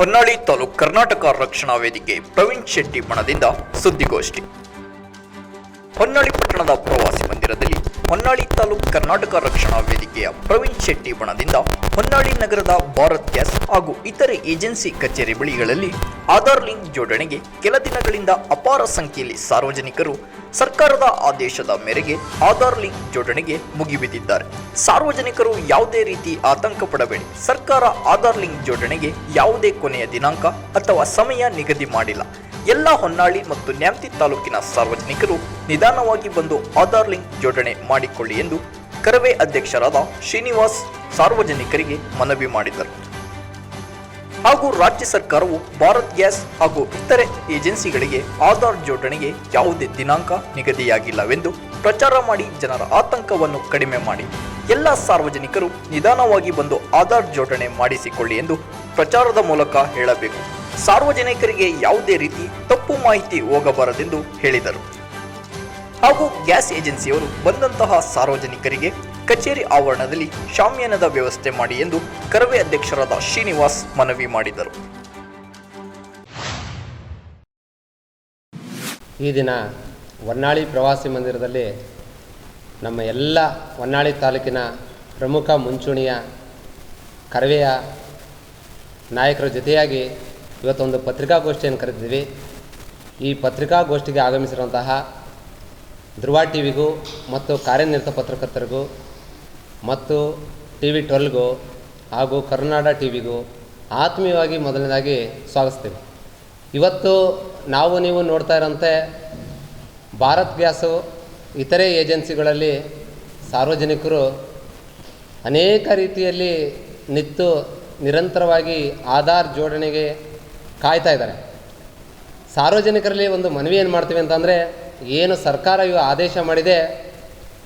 ಹೊನ್ನಾಳಿ ತಾಲೂಕು ಕರ್ನಾಟಕ ರಕ್ಷಣಾ ವೇದಿಕೆ ಪ್ರವೀಣ್ ಶೆಟ್ಟಿ ಬಣದಿಂದ ಸುದ್ದಿಗೋಷ್ಠಿ. ಹೊನ್ನಾಳಿ ಪಟ್ಟಣದ ಪ್ರವಾಸಿ ಮಂದಿರದಲ್ಲಿ ಹೊನ್ನಾಳಿ ತಾಲೂಕು ಕರ್ನಾಟಕ ರಕ್ಷಣಾ ವೇದಿಕೆಯ ಪ್ರವೀಣ್ ಶೆಟ್ಟಿ ಬಣದಿಂದ ಹೊನ್ನಾಳಿ ನಗರದ ಭಾರತ್ ಗ್ಯಾಸ್ ಹಾಗೂ ಇತರೆ ಏಜೆನ್ಸಿ ಕಚೇರಿ ಬಳಿಗಳಲ್ಲಿ ಆಧಾರ್ ಲಿಂಕ್ ಜೋಡಣೆಗೆ ಕೆಲ ದಿನಗಳಿಂದ ಅಪಾರ ಸಂಖ್ಯೆಯಲ್ಲಿ ಸಾರ್ವಜನಿಕರು ಸರ್ಕಾರದ ಆದೇಶದ ಮೇರೆಗೆ ಆಧಾರ್ ಲಿಂಕ್ ಜೋಡಣೆಗೆ ಮುಗಿಬಿದ್ದಿದ್ದಾರೆ. ಸಾರ್ವಜನಿಕರು ಯಾವುದೇ ರೀತಿ ಆತಂಕ ಪಡಬೇಡಿ. ಸರ್ಕಾರ ಆಧಾರ್ ಲಿಂಕ್ ಜೋಡಣೆಗೆ ಯಾವುದೇ ಕೊನೆಯ ದಿನಾಂಕ ಅಥವಾ ಸಮಯ ನಿಗದಿ ಮಾಡಿಲ್ಲ. ಎಲ್ಲ ಹೊನ್ನಾಳಿ ಮತ್ತು ನ್ಯಾಮತಿ ತಾಲೂಕಿನ ಸಾರ್ವಜನಿಕರು ನಿಧಾನವಾಗಿ ಬಂದು ಆಧಾರ್ ಲಿಂಕ್ ಜೋಡಣೆ ಮಾಡಿಕೊಳ್ಳಿ ಎಂದು ಕರವೇ ಅಧ್ಯಕ್ಷರಾದ ಶ್ರೀನಿವಾಸ್ ಸಾರ್ವಜನಿಕರಿಗೆ ಮನವಿ ಮಾಡಿದರು. ಹಾಗೂ ರಾಜ್ಯ ಸರ್ಕಾರವು ಭಾರತ್ ಗ್ಯಾಸ್ ಹಾಗೂ ಇತರೆ ಏಜೆನ್ಸಿಗಳಿಗೆ ಆಧಾರ್ ಜೋಡಣೆಗೆ ಯಾವುದೇ ದಿನಾಂಕ ನಿಗದಿಯಾಗಿಲ್ಲವೆಂದು ಪ್ರಚಾರ ಮಾಡಿ ಜನರ ಆತಂಕವನ್ನು ಕಡಿಮೆ ಮಾಡಿ. ಎಲ್ಲ ಸಾರ್ವಜನಿಕರು ನಿಧಾನವಾಗಿ ಬಂದು ಆಧಾರ್ ಜೋಡಣೆ ಮಾಡಿಸಿಕೊಳ್ಳಿ ಎಂದು ಪ್ರಚಾರದ ಮೂಲಕ ಹೇಳಬೇಕು. ಸಾರ್ವಜನಿಕರಿಗೆ ಯಾವುದೇ ರೀತಿ ತಪ್ಪು ಮಾಹಿತಿ ಹೋಗಬಾರದೆಂದು ಹೇಳಿದರು. ಹಾಗೂ ಗ್ಯಾಸ್ ಏಜೆನ್ಸಿಯವರು ಬಂದಂತಹ ಸಾರ್ವಜನಿಕರಿಗೆ ಕಚೇರಿ ಆವರಣದಲ್ಲಿ ಶಾಮಿಯಾನದ ವ್ಯವಸ್ಥೆ ಮಾಡಿ ಎಂದು ಕರವೇ ಅಧ್ಯಕ್ಷರಾದ ಶ್ರೀನಿವಾಸ್ ಮನವಿ ಮಾಡಿದರು. ಈ ದಿನ ಹೊನ್ನಾಳಿ ಪ್ರವಾಸಿ ಮಂದಿರದಲ್ಲಿ ನಮ್ಮ ಎಲ್ಲ ಹೊನ್ನಾಳಿ ತಾಲೂಕಿನ ಪ್ರಮುಖ ಮುಂಚೂಣಿಯ ಕರವೆಯ ನಾಯಕರ ಜೊತೆಯಾಗಿ ಇವತ್ತೊಂದು ಪತ್ರಿಕಾಗೋಷ್ಠಿಯನ್ನು ಕರೆದಿದ್ದೀವಿ. ಈ ಪತ್ರಿಕಾಗೋಷ್ಠಿಗೆ ಆಗಮಿಸಿರುವಂತಹ ಧ್ರುವ ಟಿ ವಿಗೂ ಮತ್ತು ಕಾರ್ಯನಿರತ ಪತ್ರಕರ್ತರಿಗೂ ಮತ್ತು ಟಿ ವಿ ಟ್ವೆಲ್ಗೂ ಹಾಗೂ ಕರ್ನಾಡ ಟಿ ವಿಗೂ ಆತ್ಮೀಯವಾಗಿ ಮೊದಲನೇದಾಗಿ ಸ್ವಾಗತಿಸ್ತೀವಿ. ಇವತ್ತು ನಾವು ನೀವು ನೋಡ್ತಾ ಇರೋಂತೆ ಭಾರತ್ ಗ್ಯಾಸು ಇತರೆ ಏಜೆನ್ಸಿಗಳಲ್ಲಿ ಸಾರ್ವಜನಿಕರು ಅನೇಕ ರೀತಿಯಲ್ಲಿ ನಿಂತು ನಿರಂತರವಾಗಿ ಆಧಾರ್ ಜೋಡಣೆಗೆ ಕಾಯ್ತಾ ಇದ್ದಾರೆ. ಸಾರ್ವಜನಿಕರಲ್ಲಿ ಒಂದು ಮನವಿ ಏನು ಮಾಡ್ತೀವಿ ಅಂತಂದರೆ ಏನು ಸರ್ಕಾರ ಇವು ಆದೇಶ ಮಾಡಿದೆ,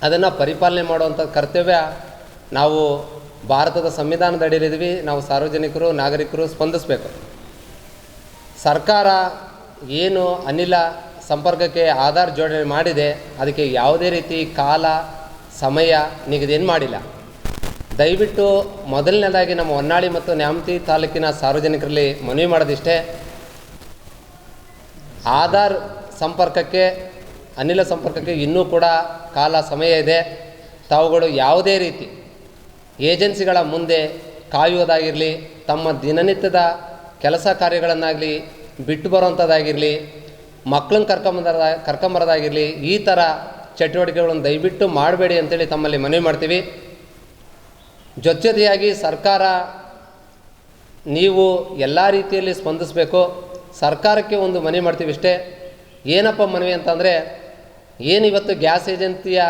ಅದನ್ನು ಪರಿಪಾಲನೆ ಮಾಡುವಂಥ ಕರ್ತವ್ಯ ನಾವು ಭಾರತದ ಸಂವಿಧಾನದ ಅಡಿಯಲ್ಲಿದ್ದೀವಿ ನಾವು ಸಾರ್ವಜನಿಕರು, ನಾಗರಿಕರು ಸ್ಪಂದಿಸಬೇಕು. ಸರ್ಕಾರ ಏನು ಅನಿಲ ಸಂಪರ್ಕಕ್ಕೆ ಆಧಾರ್ ಜೋಡಣೆ ಮಾಡಿದೆ, ಅದಕ್ಕೆ ಯಾವುದೇ ರೀತಿ ಕಾಲ, ಸಮಯ ನಿಗದಿಯನ್ನು ಮಾಡಿಲ್ಲ. ದಯವಿಟ್ಟು ಮೊದಲನೇದಾಗಿ ನಮ್ಮ ಹೊನ್ನಾಳಿ ಮತ್ತು ನ್ಯಾಮತಿ ತಾಲೂಕಿನ ಸಾರ್ವಜನಿಕರಲ್ಲಿ ಮನವಿ ಮಾಡೋದಿಷ್ಟೇ. ಆಧಾರ್ ಸಂಪರ್ಕಕ್ಕೆ ಅನಿಲ ಸಂಪರ್ಕಕ್ಕೆ ಇನ್ನೂ ಕೂಡ ಕಾಲ ಸಮಯ ಇದೆ. ತಾವುಗಳು ಯಾವುದೇ ರೀತಿ ಏಜೆನ್ಸಿಗಳ ಮುಂದೆ ಕಾಯುವುದಾಗಿರಲಿ, ತಮ್ಮ ದಿನನಿತ್ಯದ ಕೆಲಸ ಕಾರ್ಯಗಳನ್ನಾಗಲಿ, ಬಿಟ್ಟು ಬರುವಂಥದ್ದಾಗಿರಲಿ, ಮಕ್ಕಳನ್ನ ಕರ್ಕೊಂಬರದ ಕರ್ಕೊಂಬರೋದಾಗಿರಲಿ, ಈ ಥರ ಚಟುವಟಿಕೆಗಳನ್ನು ದಯವಿಟ್ಟು ಮಾಡಬೇಡಿ ಅಂತೇಳಿ ತಮ್ಮಲ್ಲಿ ಮನವಿ ಮಾಡ್ತೀವಿ. ಜೊತೆಯಾಗಿ ಸರ್ಕಾರ ನೀವು ಎಲ್ಲ ರೀತಿಯಲ್ಲಿ ಸ್ಪಂದಿಸಬೇಕು. ಸರ್ಕಾರಕ್ಕೆ ಒಂದು ಮನವಿ ಮಾಡ್ತೀವಿ ಇಷ್ಟೇ. ಏನಪ್ಪ ಮನವಿ ಅಂತಂದರೆ ಏನು ಇವತ್ತು ಗ್ಯಾಸ್ ಏಜೆನ್ಸಿಯ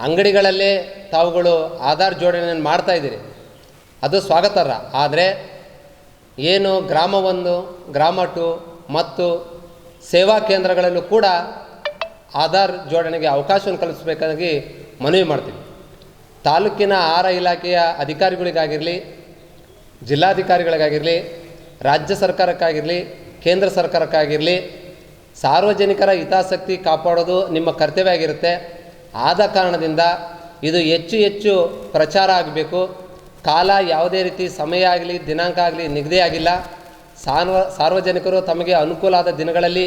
ಅಂಗಡಿಗಳಲ್ಲೇ ತಾವುಗಳು ಆಧಾರ್ ಜೋಡಣೆಯನ್ನು ಮಾಡ್ತಾ ಇದ್ದೀರಿ. ಅದು ಸ್ವಾಗತಾರ್ಹ. ಆದರೆ ಏನು ಗ್ರಾಮ ಒಂದು, ಗ್ರಾಮ ಟು ಮತ್ತು ಸೇವಾ ಕೇಂದ್ರಗಳಲ್ಲೂ ಕೂಡ ಆಧಾರ್ ಜೋಡಣೆಗೆ ಅವಕಾಶವನ್ನು ಕಲ್ಪಿಸಬೇಕಾಗಿ ಮನವಿ ಮಾಡ್ತೀವಿ. ತಾಲೂಕಿನ ಆಹಾರ ಇಲಾಖೆಯ ಅಧಿಕಾರಿಗಳಿಗಾಗಿರಲಿ, ಜಿಲ್ಲಾಧಿಕಾರಿಗಳಿಗಾಗಿರಲಿ, ರಾಜ್ಯ ಸರ್ಕಾರಕ್ಕಾಗಿರಲಿ, ಕೇಂದ್ರ ಸರ್ಕಾರಕ್ಕಾಗಿರಲಿ ಸಾರ್ವಜನಿಕರ ಹಿತಾಸಕ್ತಿ ಕಾಪಾಡೋದು ನಿಮ್ಮ ಕರ್ತವ್ಯ ಆಗಿರುತ್ತೆ. ಆದ ಕಾರಣದಿಂದ ಇದು ಹೆಚ್ಚು ಹೆಚ್ಚು ಪ್ರಚಾರ ಆಗಬೇಕು. ಕಾಲ ಯಾವುದೇ ರೀತಿ ಸಮಯ ಆಗಲಿ, ದಿನಾಂಕ ಆಗಲಿ ನಿಗದಿ ಆಗಿಲ್ಲ. ಸಾರ್ವ ಸಾರ್ವಜನಿಕರು ತಮಗೆ ಅನುಕೂಲ ಆದ ದಿನಗಳಲ್ಲಿ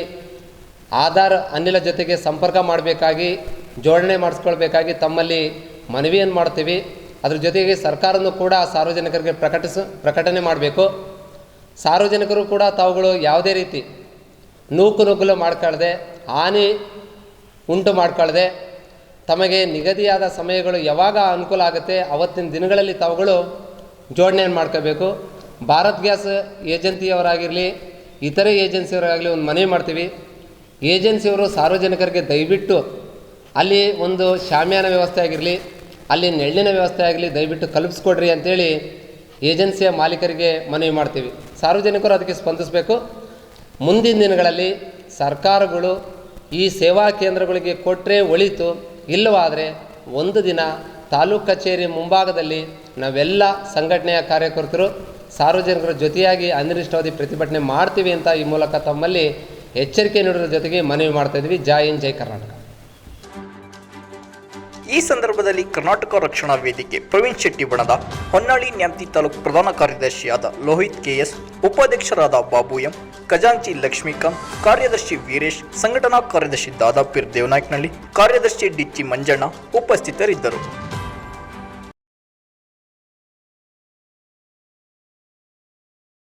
ಆಧಾರ್ ಅನಿಲ ಜೊತೆಗೆ ಸಂಪರ್ಕ ಮಾಡಬೇಕಾಗಿ, ಜೋಡಣೆ ಮಾಡಿಸ್ಕೊಳ್ಬೇಕಾಗಿ ತಮ್ಮಲ್ಲಿ ಮನವಿಯನ್ನು ಮಾಡ್ತೀವಿ. ಅದ್ರ ಜೊತೆಗೆ ಸರ್ಕಾರನೂ ಕೂಡ ಸಾರ್ವಜನಿಕರಿಗೆ ಪ್ರಕಟಿಸ, ಪ್ರಕಟಣೆ ಮಾಡಬೇಕು. ಸಾರ್ವಜನಿಕರು ಕೂಡ ತಾವುಗಳು ಯಾವುದೇ ರೀತಿ ನೂಕು ನುಗ್ಗಲು ಮಾಡ್ಕೊಳ್ಳದೆ ಹಾನಿ ಉಂಟು ಮಾಡ್ಕೊಳ್ಳದೆ ತಮಗೆ ನಿಗದಿಯಾದ ಸಮಯಗಳು ಯಾವಾಗ ಅನುಕೂಲ ಆಗುತ್ತೆ, ಅವತ್ತಿನ ದಿನಗಳಲ್ಲಿ ತಾವುಗಳು ಜೋಡಣೆಯನ್ನು ಮಾಡ್ಕೋಬೇಕು ಭಾರತ್ ಗ್ಯಾಸ್ ಏಜೆನ್ಸಿಯವರಾಗಿರಲಿ, ಇತರೆ ಏಜೆನ್ಸಿಯವರಾಗಲಿ ಒಂದು ಮನವಿ ಮಾಡ್ತೀವಿ. ಏಜೆನ್ಸಿಯವರು ಸಾರ್ವಜನಿಕರಿಗೆ ದಯವಿಟ್ಟು ಅಲ್ಲಿ ಒಂದು ಶಾಮಿಯಾನ ವ್ಯವಸ್ಥೆ ಆಗಿರಲಿ, ಅಲ್ಲಿ ನೆಳ್ಳಿನ ವ್ಯವಸ್ಥೆ ಆಗಲಿ ದಯವಿಟ್ಟು ಕಲ್ಪಿಸ್ಕೊಡ್ರಿ ಅಂತೇಳಿ ಏಜೆನ್ಸಿಯ ಮಾಲೀಕರಿಗೆ ಮನವಿ ಮಾಡ್ತೀವಿ. ಸಾರ್ವಜನಿಕರು ಅದಕ್ಕೆ ಸ್ಪಂದಿಸಬೇಕು. ಮುಂದಿನ ದಿನಗಳಲ್ಲಿ ಸರ್ಕಾರಗಳು ಈ ಸೇವಾ ಕೇಂದ್ರಗಳಿಗೆ ಕೊಟ್ಟರೆ ಒಳಿತು, ಇಲ್ಲವಾದರೆ ಒಂದು ದಿನ ತಾಲೂಕು ಕಚೇರಿ ಮುಂಭಾಗದಲ್ಲಿ ನಾವೆಲ್ಲ ಸಂಘಟನೆಯ ಕಾರ್ಯಕರ್ತರು, ಸಾರ್ವಜನಿಕರ ಜೊತೆಯಾಗಿ ಅನಿರ್ದಿಷ್ಟಾವಧಿ ಪ್ರತಿಭಟನೆ ಮಾಡ್ತೀವಿ ಅಂತ ಈ ಮೂಲಕ ತಮ್ಮಲ್ಲಿ ಎಚ್ಚರಿಕೆ ನೀಡೋದ್ರ ಜೊತೆಗೆ ಮನವಿ ಮಾಡ್ತಾ ಇದ್ವಿ. ಜೈ ಹಿಂದ್, ಜೈ ಕರ್ನಾಟಕ. ಈ ಸಂದರ್ಭದಲ್ಲಿ ಕರ್ನಾಟಕ ರಕ್ಷಣಾ ವೇದಿಕೆ ಪ್ರವೀಣ್ ಶೆಟ್ಟಿ ಬಣದ ಹೊನ್ನಾಳಿ ನ್ಯಾಮತಿ ತಾಲೂಕು ಪ್ರಧಾನ ಕಾರ್ಯದರ್ಶಿಯಾದ ಲೋಹಿತ್ ಕೆಎಸ್, ಉಪಾಧ್ಯಕ್ಷರಾದ ಬಾಬು ಎಂ, ಖಜಾಂಚಿ ಲಕ್ಷ್ಮೀಕಾಂತ್, ಕಾರ್ಯದರ್ಶಿ ವೀರೇಶ್, ಸಂಘಟನಾ ಕಾರ್ಯದರ್ಶಿ ದಾದಾಪೀರ್ ದೇವನಾಯ್ಕನಹಳ್ಳಿ, ಕಾರ್ಯದರ್ಶಿ ಡಿಚ್ಚಿ ಮಂಜಣ್ಣ ಉಪಸ್ಥಿತರಿದ್ದರು.